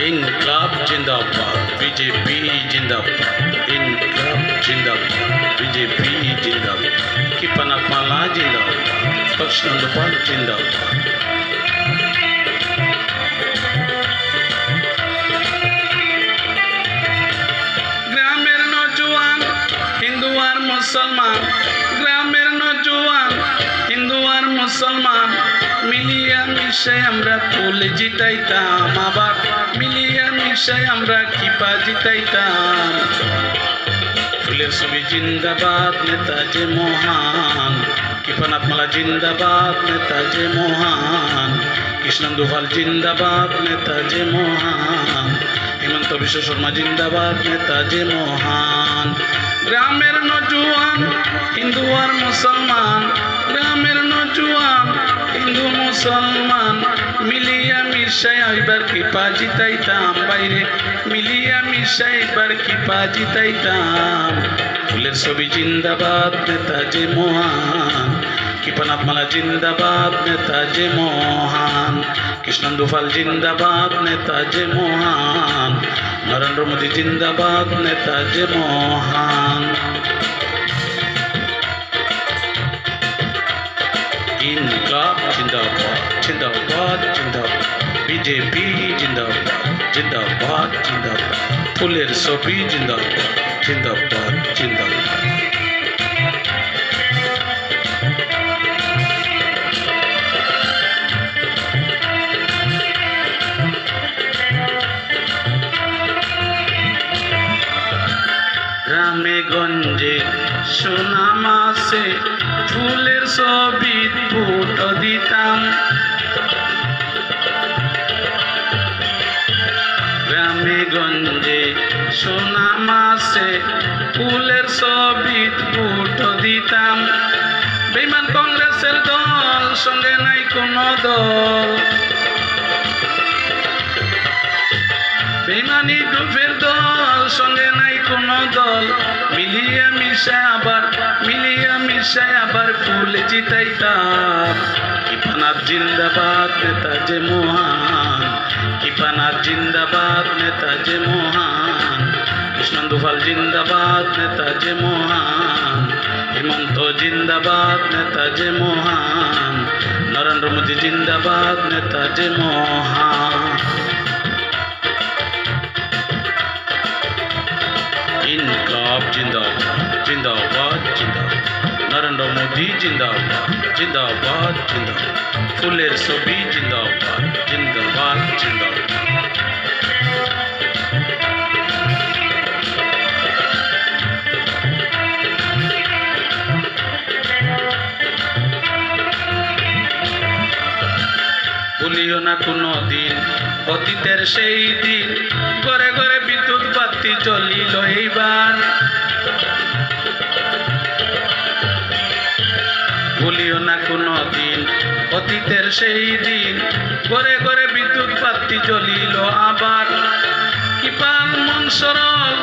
ইনকলাব জিন্দাবাদ বিজেপি জিন্দাবাদ ইনকলাব জিন্দাবাদ বিজেপি জিন্দাবাদ কিপানাকমালা জিন্দাবাদ পক্ষনন্দপাল জিন্দাবাদ গ্রামের নজওয়ান হিন্দু আর মুসলমান গ্রামের নজওয়ান হিন্দু আর মুসলমান মিলিয়া মিশে আমরা ফুল জিতাইতাম, আবার মিলিয়া মিশে আমরা কিপা জিতাইতাম। ফুলের ছবি জিন্দাবাদ নেতাজি মহান। কৃপনাথ মালা জিন্দাবাদ নেতাজি মহান। কৃষ্ণন্দু ভালো জিন্দাবাদ নেতাজি মহান। হেমন্ত বিশ্ব শর্মা জিন্দাবাদ নেতাজি মহান। গ্রামের নজুয়ান, হিন্দু আর মুসলমান। গ্রামের নজুয়ান হিন্দু মুসলমান, মিলিয়া মিশাই এবার কৃপা জিতাইতাম, বাইরে মিলিয়া মিশাই এবার কৃপা জিতাইতাম। ফুলের ছবি জিন্দাবাদ নেতাজি মহান। কৃপনাথ মালা জিন্দাবাদ নেতাজি মহান। কৃষ্ণন্দু ফাল জিন্দাবাদ নেতাজি মহান। নরেন্দ্র মোদী জিন্দাবাদ নেতাজি মহান। জিন্দাবাদ জিন্দাবাদ জিন্দাবাদ। বিজেপি জিন্দাবাদ জিন্দাবাদ জিন্দাবাদ। ফুলের ছবি, জিন্দাবাদ জিন্দাবাদ জিন্দাবাদ। গ্রামে গঞ্জে সোনা মাসে ফুলের ছবি ফুটো দিতাম। গ্রামে গঞ্জে সোনা মাসে ফুলের ছবি ফুটো দিতাম। বিমান কংগ্রেসের দল, সঙ্গে নাই কোনো দল। মিলিয়া মিশা আবার, মিলিয়া মিশা আবার ফুল জিতাইতাম। কিপানাথ জিন্দাবাদ নেতাজে মহান। কিপানাথ জিন্দাবাদ নেতাজে মহান। কৃষ্ণন্দুফাল জিন্দাবাদ নেতাজে মহান। হেমন্ত জিন্দাবাদ নেতাজে মহান। নরেন্দ্র মোদী জিন্দাবাদ নেতাজে মহান। জিন্দাবাদ জিন্দাবাদ জিন্দাবাদ। নরেন্দ্র মোদী জিন্দাবাদ জিন্দাবাদ জিন্দাবাদ। ফুলের ছবি জিন্দাবাদ জিন্দাবাদ জিন্দাবাদ। ভুলিও না কোনো দিন অতীতের সেই দিন। ঘরে ঘরে বিদ্যুৎ বাতি জ্বলিল এইবার। অতীতের সেই দিন ঘরে ঘরে বিদ্যুৎ বাতি চলিল আবার। কিপান মন সরল